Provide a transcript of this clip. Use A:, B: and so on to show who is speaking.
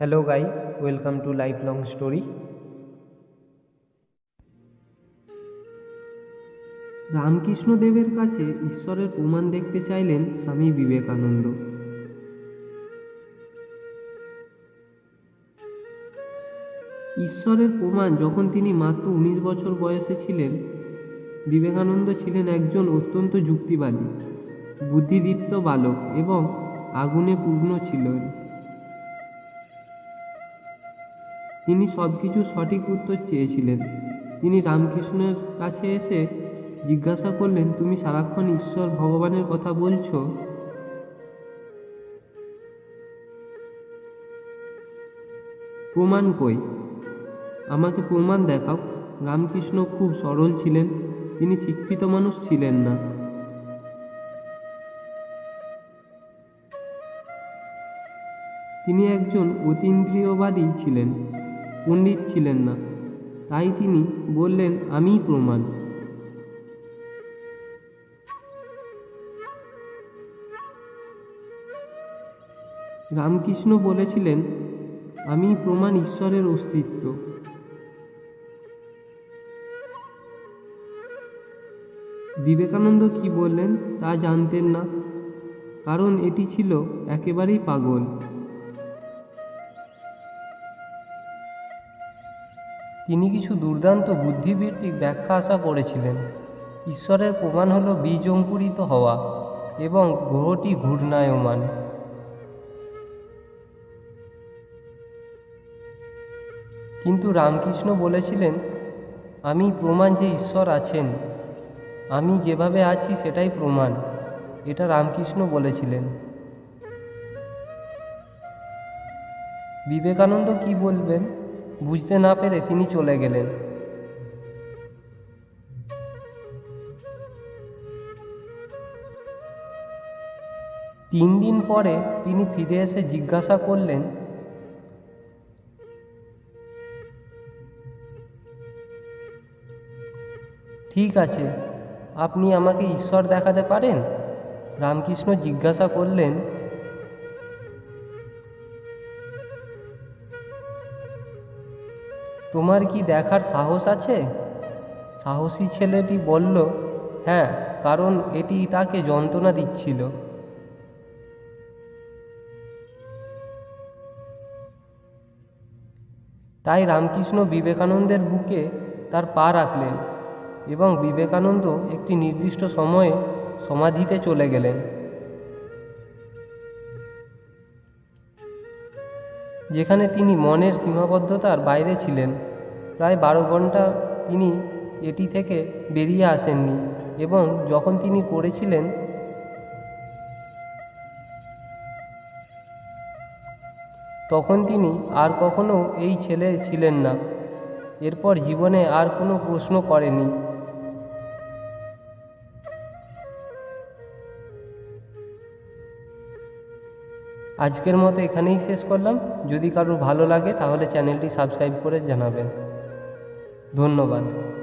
A: Hello guys welcome to life long story রামকৃষ্ণদেবের কাছে ঈশ্বরের প্রমাণ দেখতে চাইলেন স্বামী বিবেকানন্দ। ঈশ্বরের প্রমাণ যখন তিনি মাত্র উনিশ বছর বয়সে ছিলেন, বিবেকানন্দ ছিলেন একজন অত্যন্ত যুক্তিবাদী, বুদ্ধিদীপ্ত বালক এবং আগুনে পূর্ণ ছিলেন। তিনি সব কিছু সঠিক উত্তর চেয়েছিলেন। তিনি রামকৃষ্ণের কাছে এসে জিজ্ঞাসা করলেন, তুমি সারাক্ষণ ঈশ্বর ভগবানের কথা বলছো? প্রমাণ কই? আমাকে প্রমাণ দেখাও। রামকৃষ্ণ খুব সরল ছিলেন। তিনি শিক্ষিত মানুষ ছিলেন না। তিনি একজন অতীন্দ্রিয়বাদী ছিলেন। পণ্ডিত ছিলেন না। তাই তিনি বললেন, আমিই প্রমাণ। রামকৃষ্ণ বলেছিলেন, আমি প্রমাণ ঈশ্বরের অস্তিত্ব। বিবেকানন্দ কি বললেন তা জানতেন না, কারণ এটি ছিল একেবারেই পাগল। তিনি কিছু দুর্দান্ত বুদ্ধিবৃত্তিক ব্যাখ্যা আশা করেছিলেন। ঈশ্বরের প্রমাণ হল বীজ অঙ্কুরিত হওয়া এবং গ্রহটি ঘূর্ণায়মান। কিন্তু রামকৃষ্ণ বলেছিলেন, আমি প্রমাণ যে ঈশ্বর আছেন, আমি যেভাবে আছি সেটাই প্রমাণ। এটা রামকৃষ্ণ বলেছিলেন। বিবেকানন্দ কি বলবেন? বুঝতে না পেরে তিনি চলে গেলেন। তিন দিন পরে তিনি ফিরে এসে জিজ্ঞাসা করলেন, ঠিক আছে, আপনি আমাকে ঈশ্বর দেখাতে পারেন? রামকৃষ্ণ জিজ্ঞাসা করলেন তোমার কি দেখার সাহস আছে? সাহসী ছেলেটি বলল হ্যাঁ কারণ এটি তাকে যন্ত্রণা দিচ্ছিল। তাই রামকৃষ্ণ বিবেকানন্দের বুকে তার পা রাখলেন এবং বিবেকানন্দ একটি নির্দিষ্ট সময়ে সমাধিতে চলে গেলেন। যেখানে তিনি মনের সীমাবদ্ধতার বাইরে ছিলেন। প্রায় বারো ঘণ্টা তিনি এটি থেকে বেরিয়ে আসেননি এবং যখন তিনি পড়েছিলেন, তখন তিনি আর কখনো এই ছেলে ছিলেন না। এরপর জীবনে আর কোনো প্রশ্ন করেনি। আজকের মতো এখানেই শেষ করলাম। যদি কারোর ভালো লাগে, তাহলে চ্যানেলটি সাবস্ক্রাইব করে জানাবেন। ধন্যবাদ।